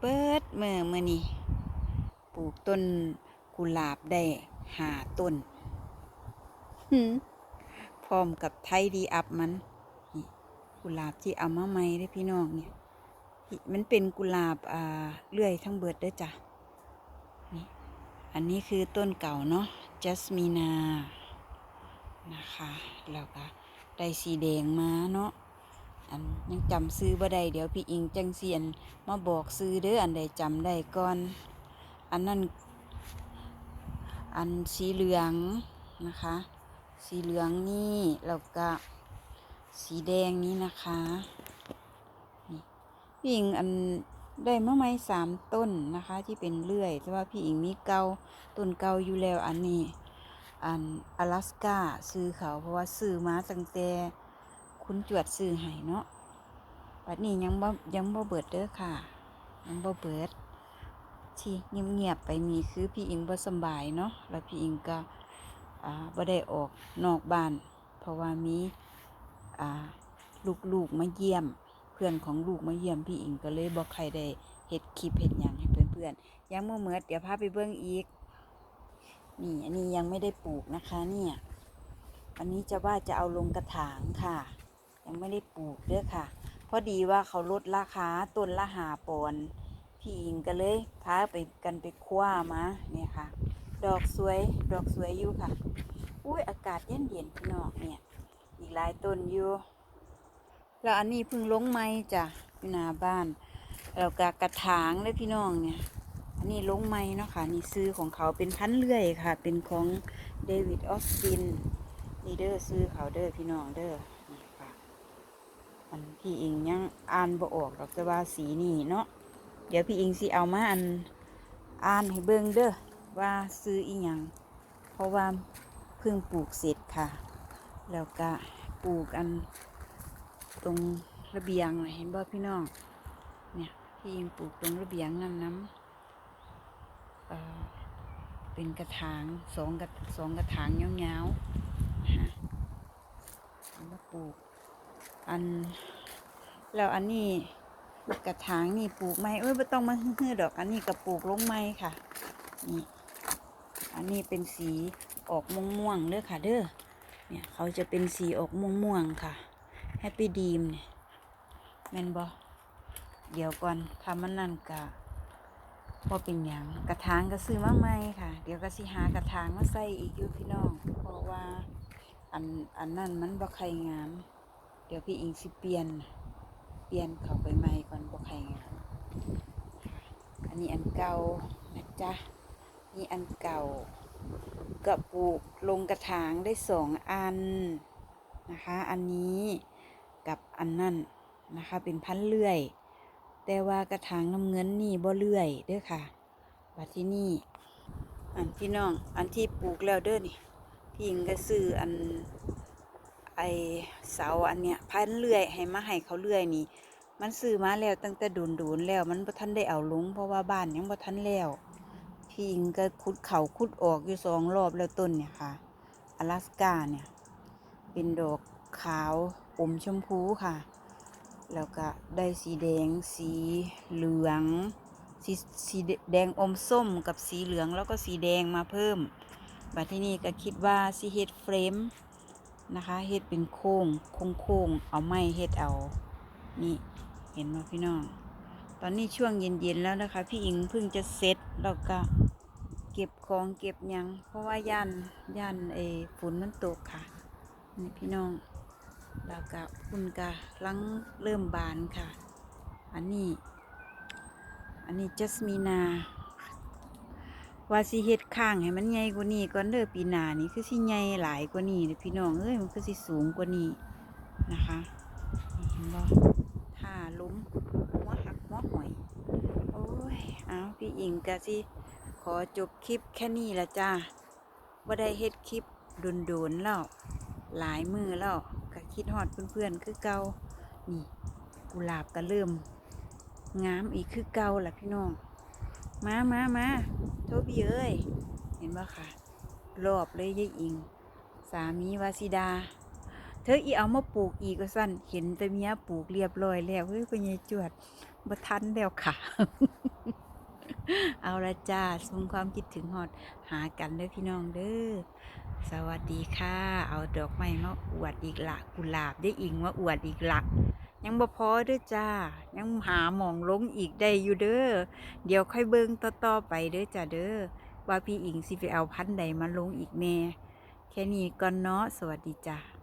เปิดเมื่อเมื่อนี้ปลูกต้นกุหลาบได้หาต้นหืมพร้อมกับไทยดีอัพมันกุหลาบที่เอามาใหม่เด้พี่น้องเนี่ยมันเป็นกุหลาบอ่าเลื่อยทั้งเบิดด้อจ้ะนี่อันนี้คือต้นเก่าเนาะจัสมินานะคะแล้วก็ได้สีแดงมาเนาะ อันยังจำซื้อบ่ได้เดี๋ยวพี่อิงจังเสียนมาบอกซื้อเด้ออันใดจำได้ก่อน อันนั้นอันสีเหลืองนะคะ สีเหลืองนี่แล้วก็สีแดงนี้นะคะนี่พี่อิงอันได้มะไม้สามต้นนะคะ ที่เป็นเลื่อยแต่ว่าพี่อิงมีเกาต้นเกาอยู่แล้วอันนี้ อันอลาสกาซื้อเขาเพราะว่าซื้อมาตั้งแต่ คุณจวดซื้อให้เนาะบัดนี้ยังบ่ยังบ่เบิดเด้อค่ะ ยังบ่เบิดที่เงียบๆไปนี่คือพี่อิงบ่สบายเนาะแล้วพี่อิงก็อ่าบ่ได้ออกนอกบ้าน เพราะว่ามีอ่าลูกๆมาเยี่ยม เพื่อนของลูกมาเยี่ยมพี่อิงก็เลยบ่ใครได้เฮ็ดคลิปเฮ็ดหยังให้เพื่อนๆยังบ่เมิดเดี๋ยวพาไปเบิ่งอีกนี่อันนี้ยังไม่ได้ปลูกนะคะเนี่ย อันนี้จะว่าจะเอาลงกระถางค่ะ ยังไม่ได้ปลูกเด้อค่ะ พอดีว่าเขาลดราคาต้นละหาปอนพี่อิงก็เลยพาไปกันไปคว้ามาเนี่ยค่ะ ดอกสวยดอกสวยอยู่ค่ะ อุ้ยอากาศเย็นเย็นพี่น้องเนี่ย อีกหลายต้นอยู่ แล้วอันนี้เพิ่งลงไม้จ้ะอยู่หน้าบ้านแล้วก็กระถางเลยพี่น้องเนี่ยอันนี้ลงไม้เนาะค่ะนี่ซื้อของเขาเป็นพันเลื่อยค่ะ เป็นของเดวิดออสตินนี่เด้อซื้อเขาเด้อพี่น้องเด้อนี่ค่ะ อันพี่อิงยังอ่านบ่ออกหรอกแต่ว่าสีนี่เนาะเดี๋ยวพี่อิงสิเอามาอันอ่านให้เบิ่งเด้อว่าซื้ออีหยังเพราะว่าเพิ่งปลูกเสร็จค่ะ แล้วก็ปลูกอันตรงระเบียงเห็นบ่พี่น้องเนี่ยพี่อิงปลูกตรงระเบียงนั่นน้ำเออเป็นกระถางสองกระสองกระถางยาวๆนะคะเอามาปลูก อัน แล้วอันนี้กระถางนี่ปลูกไม้เอ้ยไม่ต้องมาฮือดอก อันนี้ก็ปลูกลงไม้ค่ะ นี่ อันนี้เป็นสีออกม่วงม่วงเด้อค่ะเด้อ เนี่ยเขาจะเป็นสีออกม่วงม่วงค่ะ แฮปปี้ดีมเนี่ยแมนบอเดี๋ยวก่อนทำมันนั่นกะพอเป็นอย่างกระถางก็ซื้อมาใหม่ค่ะ เดี๋ยวก็สิหากระถางมาใส่อีกอยู่พี่น้อง เพราะว่าอันอันนั่นมันบ่ไข่งาม เดี๋ยวพี่อิงสิเปลี่ยน เปลี่ยนเขาไปใหม่ก่อนบ่ไข่งามอันนี้อันเก่านะจ๊ะนี่อันเก่าก็ปลูกลงกระถางได้สองอันนะคะ อันนี้กับอันนั่นนะคะ เป็นพันเลื่อย แต่ว่ากระถางน้ำเงินนี่บ่เลื่อยเด้อค่ะบัดที่นี่ อันพี่น้อง อันที่ปลูกแล้วเด้อนี่พี่หญิงก็ซื้ออัน ไอเสาอันเนี้ยพันเลื่อยให้มาให้เขาเลื่อยนี่ มันซื้อมาแล้วตั้งแต่โดนๆแล้ว มันบ่ทันได้เอาลงเพราะว่าบ้านยังบ่ทันแล้วพี่หญิงก็ขุดเขาขุดออกอยู่สองรอบแล้วต้นเนี่ยค่ะอลาสกาเนี่ยเป็นดอกขาวอมชมพูค่ะ แล้วก็ได้สีแดง สีเหลืองสีสีแดงอมส้มกับสีเหลืองแล้วก็สีแดงมาเพิ่มบัดที่นี่ก็คิดว่าสิเฮ็ดเฟรม นะคะเฮ็ดเป็นโค้งโค้งโค้งเอาไม้เฮ็ดเอานี่เห็นไหมพี่น้อง ตอนนี้ช่วงเย็นๆแล้วนะคะ พี่อิงเพิ่งจะเสร็จแล้วก็เก็บของเก็บยังเพราะว่าย่านย่านเออฝนมันตกค่ะนี่พี่น้องแล้วก็คุณกะลังเริ่มบานค่ะ อันนี้ อันนี้จัสมีนา ว่าสิเฮ็ดข้างให้มันใหญ่กว่านี้ก่อนเด้อปีหน้านี่คือสิใหญ่หลายกว่านี้เด้อพี่น้องเอ้ยมันคือสิสูงกว่านี้นะคะเห็นบ่ถ้าล้มหัวหักหัวหอยโอ้ยเอาพี่อิงกะสิขอจบคลิปแค่นี้ละจ้าว่าได้เฮ็ดคลิปโดนๆแล้วหลายมือแล้วก็คิดฮอดเพื่อนๆคือเก่านี่กุหลาบก็เริ่มงามอีกคือเก่าล่ะพี่น้อง มามามาโทบี้เอ้ย เห็นบ่ค่ะ รอบเลยยายอิง สามีวาสิดา เธออีเอามาปลูกอีกก็สั้นเห็นแต่เมียปลูกเรียบร้อยแล้วเฮ้ยพ่อใหญ่จวดบ่ทันแล้วค่ะ เอาละจ้าส่งความคิดถึงฮอดหากันเด้อพี่น้องเด้อสวัสดีค่ะ เอาดอกไม้มาอวดอีกละกุหลาบได้อิงมาอวดอีกละ ยังบ่พอเด้อจ้า ยังหาหมองลงอีกได้อยู่เด้อ เดี๋ยวค่อยเบิ่งต่อๆไปเด้อจ้าเด้อ ว่าพี่อิงสิไปเอาพันใดมาลงอีกแน่ แค่นี้ก่อนเนาะ สวัสดีจ้า